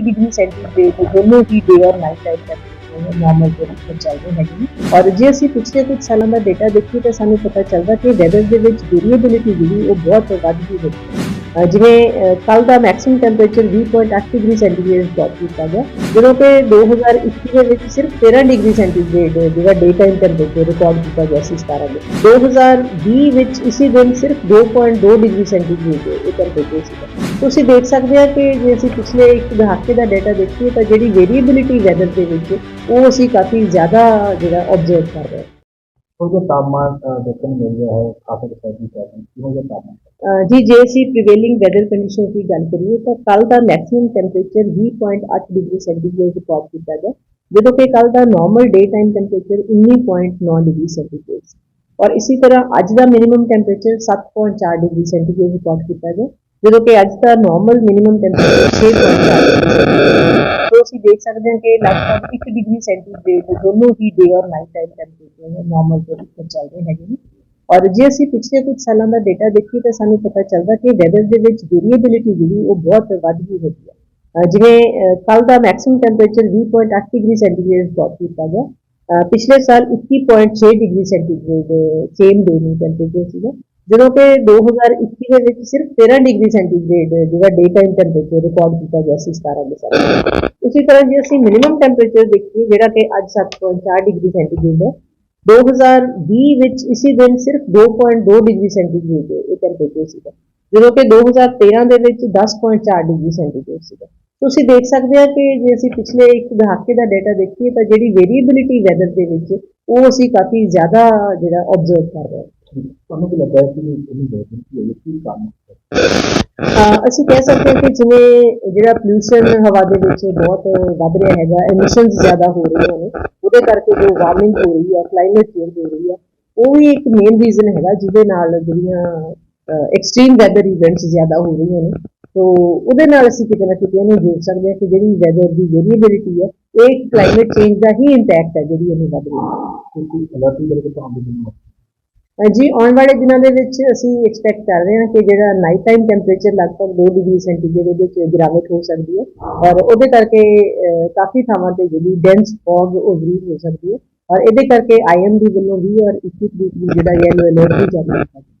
1 degree centigrade ਦੋਨੋਂ ਹੀ day ਔਰ ਨਾਈਟ ਟਾਈਮ ਟੈਂਪਰੇਚਰ ਨਾਰਮਲ ਦੇ ਉੱਪਰ ਚੱਲਦੇ ਹੈਗੇ ਨੇ। ਔਰ ਜੇ ਅਸੀਂ ਪਿਛਲੇ ਕੁਝ ਸਾਲਾਂ ਦਾ ਡਾਟਾ ਦੇਖੀਏ ਤਾਂ ਸਾਨੂੰ ਪਤਾ ਚੱਲਦਾ ਕਿ ਵੈਦਰ ਦੇ ਵਿੱਚ ਵੇਰੀਏਬਿਲਿਟੀ ਜਿਹੜੀ ਉਹ ਬਹੁਤ ਵੱਧ ਗਈ ਹੈ। ਜਿਵੇਂ ਕੱਲ ਦਾ maximum temperature 20.8 degree centigrade record ਕੀਤਾ ਗਿਆ। ਜਦੋਂ ਕਿ 2021 ਦੇ ਵਿੱਚ ਸਿਰਫ 13 ਡਿਗਰੀ ਸੈਂਟੀਗ੍ਰੇਡ ਜਿਹੜਾ ਡੇ ਟਾਈਮ ਟੈਂਪਰੇਚਰ ਰਿਕਾਰਡ ਕੀਤਾ ਗਿਆ ਸੀ 17 ਦੇ। 2020 ਵਿੱਚ ਇਸੇ ਦਿਨ ਸਿਰਫ 2.2 ਡਿਗਰੀ ਸੈਂਟੀਗ੍ਰੇਡ ਇਹ ਟੈਂਪਰੇਚਰ ਸੀ ਤੁਸੀਂ ਦੇਖ ਸਕਦੇ ਆ ਕਿ ਜੇ ਅਸੀਂ ਪਿਛਲੇ ਇੱਕ ਦਹਾਕੇ ਦਾ ਡਾਟਾ ਦੇਖੀਏ ਤਾਂ ਜਿਹੜੀ ਵੇਰੀਏਬਿਲਿਟੀ ਵੈਦਰ ਦੇ ਵਿੱਚ ਉਹ ਅਸੀਂ ਕਾਫੀ ਜ਼ਿਆਦਾ ਜਿਹੜਾ ਆਬਜ਼ਰਵ ਕਰ ਰਹੇ ਹਾਂ। ਉਹਦੇ ਤਾਪਮਾਨ ਦੇਖਣ ਮਿਲ ਰਿਹਾ ਹੈ, ਕਾਫੀ ਰਿਸਰਚ ਕਰ ਰਹੇ ਕਿਹੋ ਤਾਪਮਾਨ ਜੀ ਜੇ ਅਸੀਂ ਪ੍ਰੀਵੇਲਿੰਗ ਵੈਦਰ ਕੰਡੀਸ਼ਨ ਦੀ ਗੱਲ ਕਰੀਏ ਤਾਂ ਕੱਲ ਦਾ maximum temperature 20.8 degree centigrade record ਕੀਤਾ ਗਿਆ ਜਦੋਂ ਕਿ ਕੱਲ ਦਾ normal day time temperature 19.9 degree centigrade ਸੀ ਔਰ ਇਸੇ ਤਰ੍ਹਾਂ ਅੱਜ ਦਾ minimum temperature 7.4 degree centigrade record ਕੀਤਾ ਗਿਆ ਜਦੋਂ ਕਿ ਅੱਜ ਦਾ normal minimum temperature 6.4 degree centigrade so ਅਸੀਂ ਦੇਖ ਸਕਦੇ ਹਾਂ ਕਿ ਲਗਭਗ 1 ਡਿਗਰੀ ਸੈਂਟੀਗ੍ਰੇਡ ਦੋਨੋਂ ਹੀ ਡੇ ਔਰ ਨਾਈਟ ਟਾਈਮ ਟੈਂਪਰੇਚਰ ਨਾਰਮਲ ਦੇ ਉੱਪਰ ਚੱਲ ਰਹੇ ਹੈਗੇ ਨੇ ਔਰ ਜੇ ਅਸੀਂ ਪਿਛਲੇ ਕੁਝ ਸਾਲਾਂ ਦਾ ਡਾਟਾ ਦੇਖੀਏ ਤਾਂ ਸਾਨੂੰ ਪਤਾ ਚੱਲਦਾ ਕਿ ਵੈਦਰ ਦੇ ਵਿੱਚ ਵੇਰੀਏਬਿਲਿਟੀ ਜਿਹੜੀ ਉਹ ਬਹੁਤ ਵੱਧ ਗਈ ਹੈਗੀ ਹੈ ਜਿਵੇਂ ਕੱਲ ਦਾ maximum temperature 20.8 degree centigrade record ਕੀਤਾ ਗਿਆ। ਪਿਛਲੇ ਸਾਲ 21.6 ਡਿਗਰੀ ਸੈਂਟੀਗ੍ਰੇਡ ਸੇਮ ਡੇ ਨੂੰ ਟੈਂਪਰੇਚਰ ਸੀਗਾ। ਜਦੋਂ ਕਿ 2021 ਦੇ ਵਿੱਚ ਸਿਰਫ 13 ਡਿਗਰੀ ਸੈਂਟੀਗ੍ਰੇਡ ਜਿਹੜਾ ਡੇ ਟਾਈਮ ਟੈਂਪਰੇਚਰ ਰਿਕਾਰਡ ਕੀਤਾ ਗਿਆ ਸੀ 17 ਦਸੰਬਰ ਉਸੇ ਤਰ੍ਹਾਂ ਜੇ ਅਸੀਂ ਮਿਨੀਮਮ ਟੈਂਪਰੇਚਰ ਦੇਖੀਏ, ਜਿਹੜਾ ਕਿ ਅੱਜ 7.4 ਡਿਗਰੀ ਸੈਂਟੀਗ੍ਰੇਡ ਹੈ 2020 ਵਿੱਚ ਇਸੇ ਦਿਨ ਸਿਰਫ 2.2 ਡਿਗਰੀ ਸੈਂਟੀਗ੍ਰੇਡ ਇਹ ਟੈਂਪਰੇਚਰ ਸੀਗਾ। ਜਦੋਂ ਕਿ 2013 ਦੇ ਵਿੱਚ 10.4 ਡਿਗਰੀ ਸੈਂਟੀਗ੍ਰੇਡ ਸੀਗਾ। ਤੁਸੀਂ ਦੇਖ ਸਕਦੇ ਆ ਕਿ ਜੇ ਅਸੀਂ ਪਿਛਲੇ ਇੱਕ ਦਹਾਕੇ ਦਾ ਡਾਟਾ ਦੇਖੀਏ ਤਾਂ ਜਿਹੜੀ ਵੇਰੀਏਬਿਲਿਟੀ ਵੈਦਰ ਦੇ ਵਿੱਚ ਉਹ ਅਸੀਂ ਕਾਫੀ ਜ਼ਿਆਦਾ ਜਿਹੜਾ ਆਬਜ਼ਰਵ ਕਰ ਰਹੇ ਹਾਂ। ਤੁਹਾਨੂੰ ਕੀ ਲੱਗਦਾ ਹੈ ਕਿ ਇਹ ਵੈਦਰ ਹੈ ਕੀ ਕਾਰਨ ਹੈ ਅਹ ਅਸੀਂ ਕਹਿ ਸਕਦੇ ਹਾਂ ਕਿ ਜਿਵੇਂ ਜਿਹੜਾ ਪੋਲੂਸ਼ਨ ਹਵਾ ਦੇ ਵਿੱਚ ਬਹੁਤ ਵੱਧ ਰਿਹਾ ਹੈਗਾ ਐਮਿਸ਼ਨਸ ਜ਼ਿਆਦਾ ਹੋ ਰਹੀਆਂ ਨੇ, ਉਹਦੇ ਕਰਕੇ ਜੋ ਵਾਰਮਿੰਗ ਹੋ ਰਹੀ ਹੈ ਕਲਾਈਮੇਟ ਚੇਂਜ ਹੋ ਰਹੀ ਹੈ, ਉਹ ਵੀ ਇੱਕ ਮੇਨ ਰੀਜ਼ਨ ਹੈਗਾ ਜਿਹਦੇ ਨਾਲ ਜਿਹੜੀਆਂ ਐਕਸਟ੍ਰੀਮ ਵੈਦਰ ਇਵੈਂਟਸ ਜ਼ਿਆਦਾ ਹੋ ਰਹੀਆਂ ਨੇ। ਸੋ ਉਹਦੇ ਨਾਲ ਅਸੀਂ ਕਿਤੇ ਨਾ ਕਿਤੇ ਇਹਨੂੰ ਜੋੜ ਸਕਦੇ ਹਾਂ ਕਿ ਜਿਹੜੀ ਵੈਦਰ ਦੀ ਵੇਰੀਏਬਿਲਿਟੀ ਹੈ, ਇਹ ਕਲਾਈਮੇਟ ਚੇਂਜ ਦਾ ਹੀ ਇੰਪੈਕਟ ਹੈ ਜਿਹੜੀ ਇਹਨੂੰ ਵੱਧ ਰਹੀ ਹੈ। ਜੀ, ਆਉਣ ਵਾਲੇ ਦਿਨਾਂ ਦੇ ਵਿੱਚ ਅਸੀਂ ਐਕਸਪੈਕਟ ਕਰ ਰਹੇ ਹਾਂ ਕਿ ਜਿਹੜਾ ਨਾਈਟ ਟਾਈਮ ਟੈਂਪਰੇਚਰ ਲਗਭਗ 2 ਡਿਗਰੀ ਸੈਂਟੀਗ੍ਰੇਡ ਉਹਦੇ 'ਚ ਗਿਰਾਵਟ ਹੋ ਸਕਦੀ ਹੈ ਔਰ ਉਹਦੇ ਕਰਕੇ ਕਾਫੀ ਥਾਵਾਂ ਤੇ ਜਿਹੜੀ ਡੈਂਸ ਫੌਗ ਉਹ ਵੀ ਹੋ ਸਕਦੀ ਹੈ ਔਰ ਇਹਦੇ ਕਰਕੇ ਆਈਐਮਡੀ ਵੱਲੋਂ ਵੀ ਔਰ 21 ਤਰੀਕ ਨੂੰ ਜਿਹੜਾ ਯੈਲੋ ਅਲਰਟ ਵੀ ਜਾਰੀ ਕੀਤਾ ਗਿਆ